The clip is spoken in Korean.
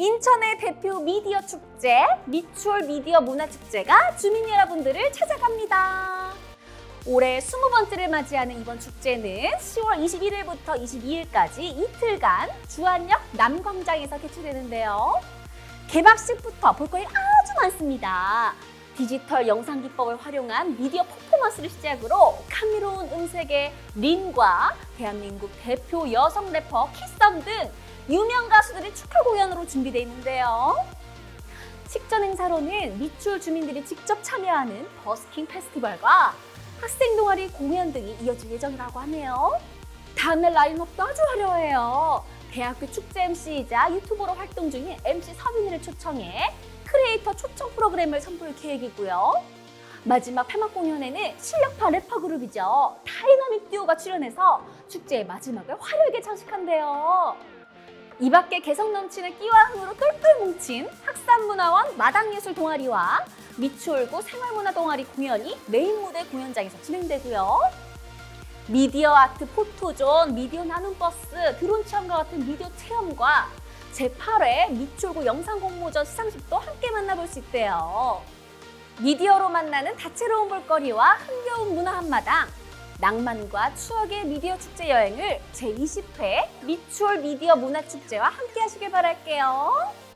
인천의 대표 미디어 축제, 미추홀 미디어 문화축제가 주민 여러분들을 찾아갑니다. 올해 20번째를 맞이하는 이번 축제는 10월 21일부터 22일까지 이틀간 주안역 남광장에서 개최되는데요. 개막식부터 볼거리 아주 많습니다. 디지털 영상 기법을 활용한 미디어 퍼포먼스를 시작으로 감미로운 음색의 린과 대한민국 대표 여성 래퍼 키썸 등 유명 가수들의 축하 공연으로 준비되어 있는데요. 식전 행사로는 미추홀 주민들이 직접 참여하는 버스킹 페스티벌과 학생 동아리 공연 등이 이어질 예정이라고 하네요. 다음날 라인업도 아주 화려해요. 대학교 축제 MC이자 유튜버로 활동 중인 MC 서빈이를 초청해 크리에이터 초청 프로그램을 선보일 계획이고요. 마지막 폐막 공연에는 실력파 래퍼 그룹이죠. 다이나믹 듀오가 출연해서 축제의 마지막을 화려하게 장식한대요. 이 밖에 개성 넘치는 끼와 흥으로 똘똘 뭉친 학산문화원 마당예술 동아리와 미추홀구 생활문화 동아리 공연이 메인 무대 공연장에서 진행되고요. 미디어 아트 포토존, 미디어 나눔 버스, 드론 체험과 같은 미디어 체험과 제8회 미추홀구 영상 공모전 시상식도 함께 만나볼 수 있대요. 미디어로 만나는 다채로운 볼거리와 흥겨운 문화 한마당, 낭만과 추억의 미디어 축제 여행을 제20회 미추홀 미디어 문화 축제와 함께 하시길 바랄게요.